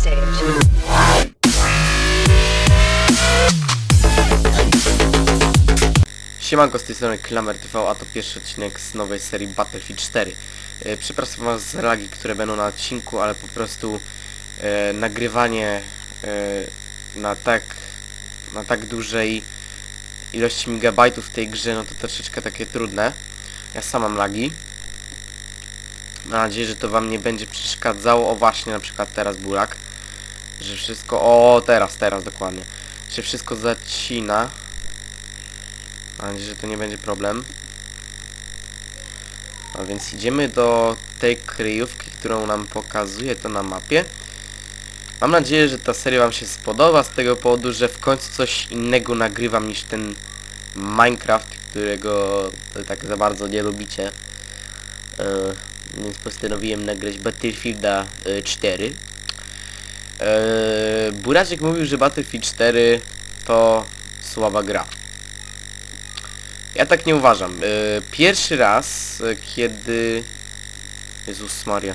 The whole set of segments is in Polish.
stage. Siemanko, z tej strony Klamer TV, a to pierwszy odcinek z nowej serii Battlefield 4. E, Przepraszam was za lagi, które będą na odcinku, ale po prostu e, nagrywanie e, na tak na tak dużej ilości megabajtów w tej grze, no to troszeczkę takie trudne. Ja sam mam lagi. Mam nadzieję, że to wam nie będzie przeszkadzało. O właśnie, na przykład teraz był lag. Że wszystko... O, teraz, teraz dokładnie. Że wszystko zacina. Mam nadzieję, że to nie będzie problem. A więc idziemy do tej kryjówki, którą nam pokazuje to na mapie. Mam nadzieję, że ta seria Wam się spodoba z tego powodu, że w końcu coś innego nagrywam niż ten Minecraft, którego tak za bardzo nie lubicie. E, więc postanowiłem nagrać Battlefielda e, 4. E, Buraczek mówił, że Battlefield 4 to słaba gra. Ja tak nie uważam. E, Pierwszy raz, e, kiedy... Jezus Maria.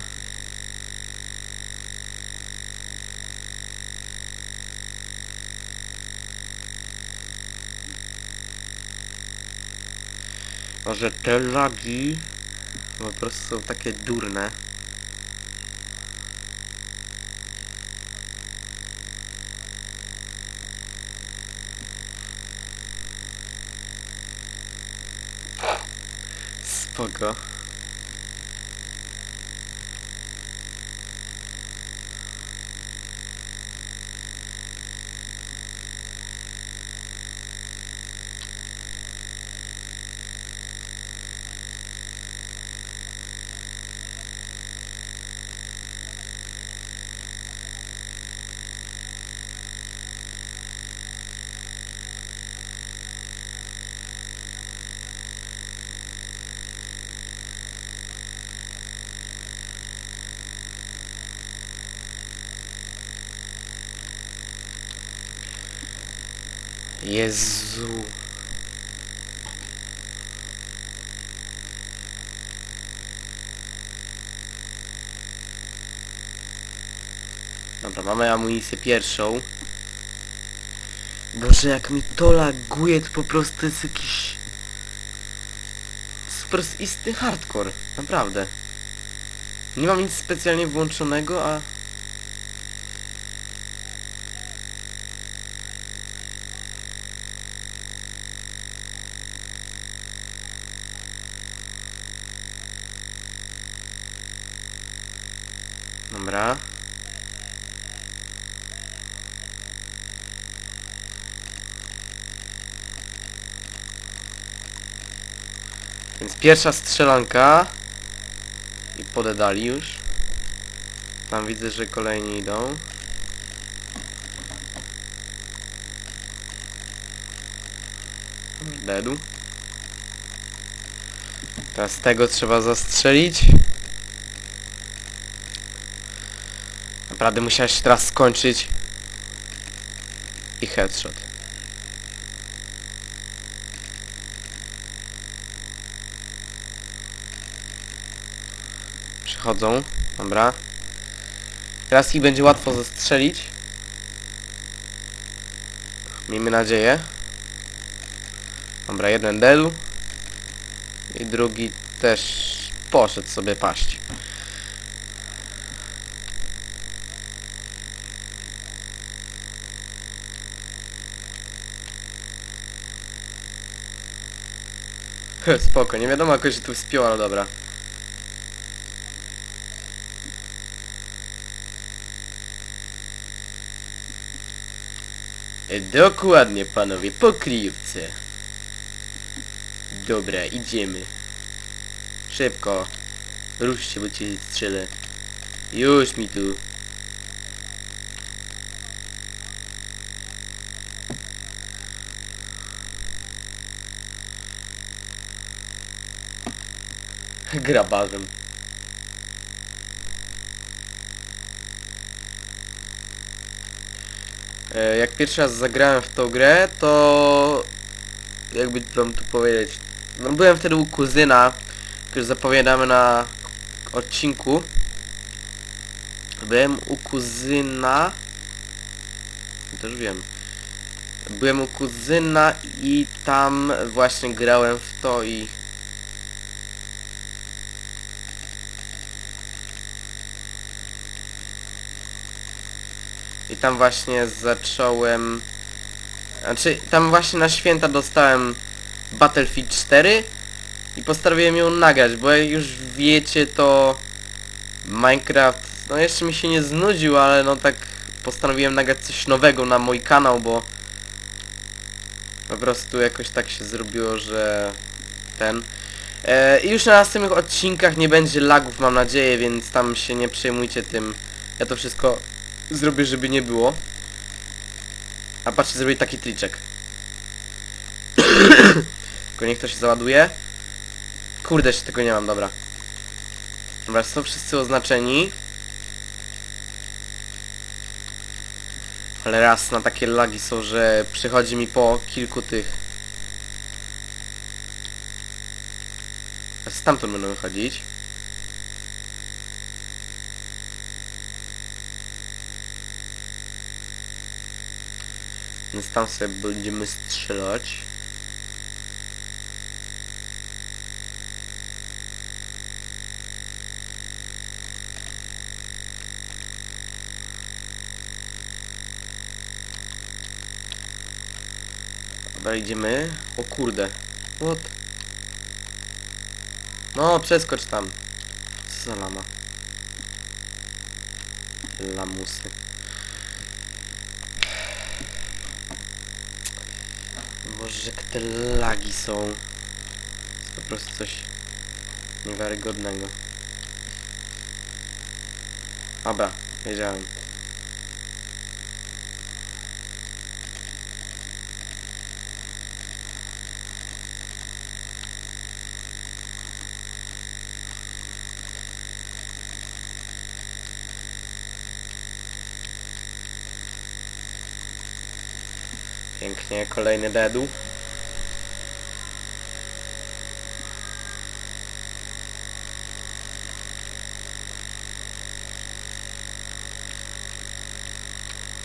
Może te lagi po prostu są takie durne. Spoko. Jezu. Dobra, mamy amunicję pierwszą. Boże, jak mi to laguje, to po prostu jest jakiś... To jest istny hardcore, naprawdę. Nie mam nic specjalnie włączonego, a... Dobra. Więc pierwsza strzelanka. I podedali już. Tam widzę, że kolejni idą. Dedu. Teraz tego trzeba zastrzelić. Naprawdę musiałeś teraz skończyć. I headshot. Przechodzą. Dobra. Teraz ich będzie łatwo zastrzelić. Miejmy nadzieję. Dobra, jeden dedu. I drugi też poszedł sobie paść. Spoko, nie wiadomo jakoś się tu wspiął, ale dobra. Dokładnie panowie, po kryjówce. Dobra, idziemy. Szybko. Ruszcie, bo cię strzelę. Już mi tu. Grabarzem. E, Jak pierwszy raz zagrałem w tą grę, to jakby wam tu powiedzieć, no byłem wtedy u kuzyna, który zapowiadamy na odcinku Byłem u kuzyna... Też wiem. Byłem u kuzyna i tam właśnie grałem w to i... I tam właśnie zacząłem... Znaczy, tam właśnie na święta dostałem Battlefield 4 i postanowiłem ją nagrać, bo jak już wiecie to Minecraft, no jeszcze mi się nie znudził, ale no tak postanowiłem nagrać coś nowego na mój kanał, bo po prostu jakoś tak się zrobiło, że ten... E, I już na następnych odcinkach nie będzie lagów, mam nadzieję, więc tam się nie przejmujcie tym. Ja to wszystko zrobię, żeby nie było. A patrzcie, zrobię taki triczek. Tylko niech to się załaduje. Kurde, jeszcze tego nie mam, dobra. Dobra, są wszyscy oznaczeni. Ale raz na takie lagi są, że przychodzi mi po kilku tych. Stamtąd będą wychodzić. Więc tam sobie będziemy strzelać. Dobra, idziemy. O kurde. What? No, przeskocz tam. Co za lama? Lamusy. Boże, jak te lagi są. jest po prostu coś niewiarygodnego. Dobra, wiedziałem. Pięknie, kolejny dedu.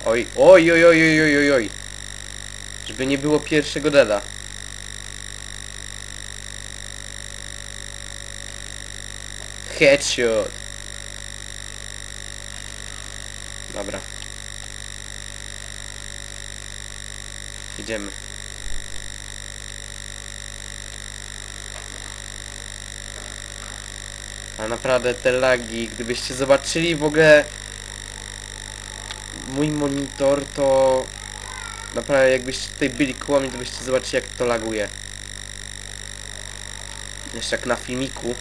Oj, oj, oj, oj, oj, oj, oj. Żeby nie było pierwszego deda. Headshot. Dobra. Idziemy. A naprawdę te lagi, gdybyście zobaczyli w ogóle mój monitor, to naprawdę jakbyście tutaj byli koło mnie, to byście zobaczyli jak to laguje. Jeszcze jak na filmiku.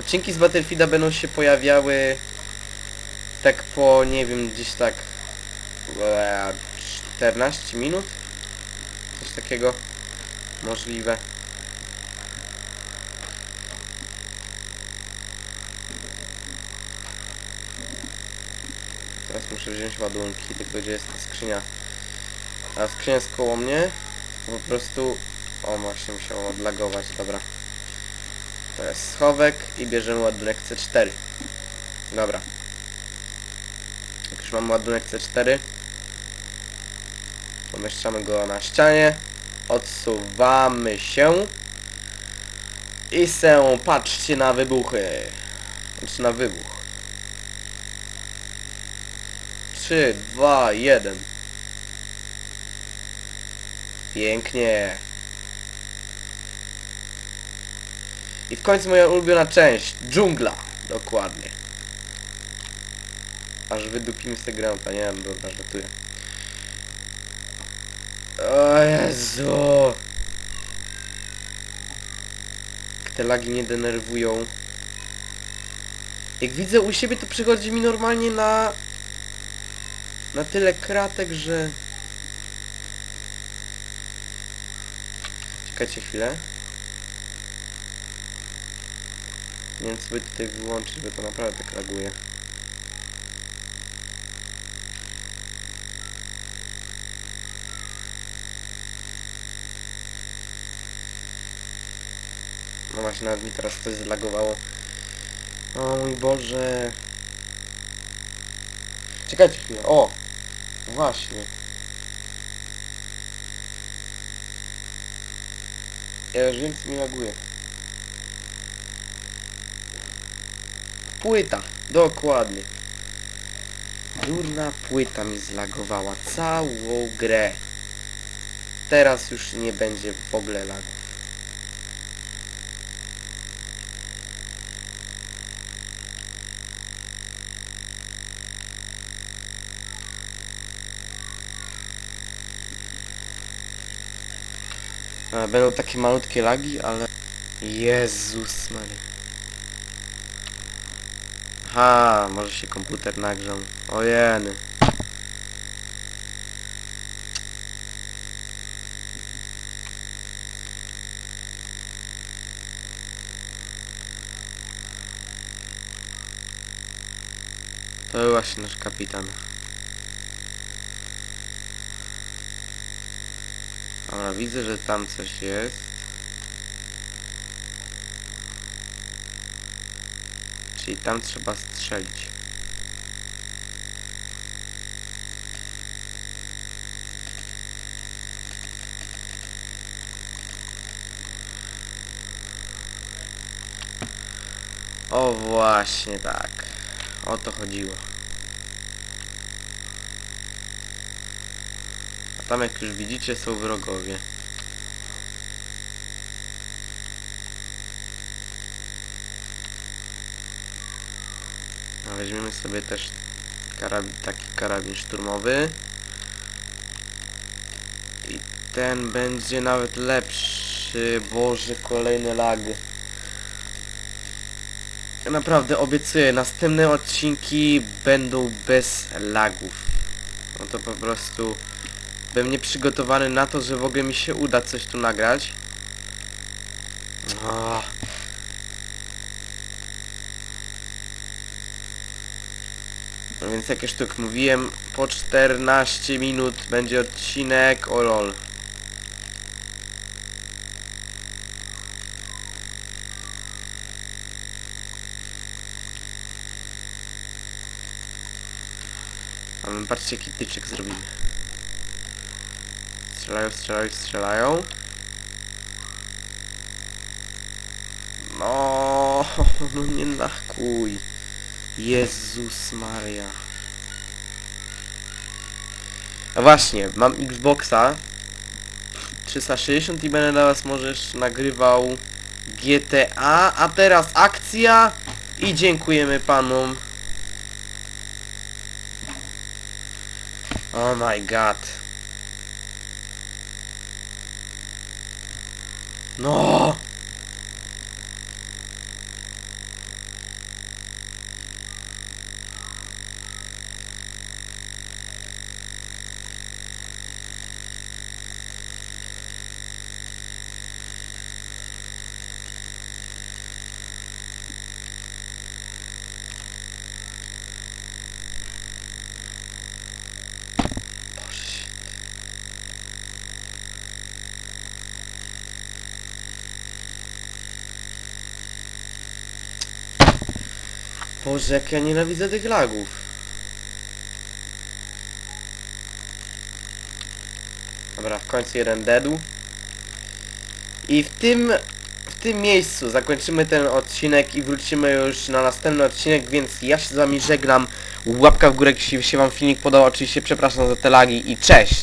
Odcinki z Battlefielda będą się pojawiały tak po, nie wiem, gdzieś tak e, 14 minut? Coś takiego możliwe. Teraz muszę wziąć ładunki, tylko gdzie jest ta skrzynia? A skrzynia jest koło mnie. Po prostu... O, właśnie musiało odlagować, dobra. To jest schowek i bierzemy ładunek C4. Dobra. Jak już mam ładunek C4, Pomieszczamy go na ścianie. Odsuwamy się. I se patrzcie na wybuchy. Znaczy na wybuch. 3, 2, 1. Pięknie. I w końcu moja ulubiona część. Dżungla. Dokładnie. Aż wydupimy z tego. Nie wiem, dobra, żartuję. O Jezu. Te lagi nie denerwują. Jak widzę u siebie to przychodzi mi normalnie na... Na tyle kratek, że... Czekajcie chwilę. Nie wiem co by tutaj wyłączyć, bo to naprawdę tak laguje. No właśnie, nawet mi teraz coś zlagowało. O mój Boże. Czekajcie chwilę. O! Właśnie. Ja już wiem mi laguje. Płyta. Dokładnie. Durna płyta mi zlagowała całą grę. Teraz już nie będzie w ogóle lagów. Będą takie malutkie lagi, ale... Jezus Maria. Ha, może się komputer nagrzał. Ojeny. To był właśnie nasz kapitan. Dobra, widzę, że tam coś jest. Czyli tam trzeba strzelić. O właśnie tak. O to chodziło. Tam jak już widzicie są wrogowie. A weźmiemy sobie też karabin, taki karabin szturmowy. I ten będzie nawet lepszy. Boże, kolejny lag. Naprawdę obiecuję, następne odcinki będą bez lagów. No to po prostu byłem nieprzygotowany na to, że w ogóle mi się uda coś tu nagrać. No więc jak już tak mówiłem, po 14 minut będzie odcinek o lol. A patrzcie jaki tyczek zrobimy. Strzelają, strzelają, strzelają. No, no nie nakuj. Jezus Maria. A właśnie, mam Xboxa 360 i będę dla was możesz nagrywał GTA, a teraz akcja i dziękujemy panom. Oh my god. No! Boże święty. Boże, jak ja nienawidzę tych lagów. Dobra, w końcu jeden deadu. I w tym, w tym miejscu zakończymy ten odcinek i wrócimy już na następny odcinek, więc ja się z wami żegnam. Łapka w górę, jeśli się wam filmik podobał. Oczywiście przepraszam za te lagi i cześć!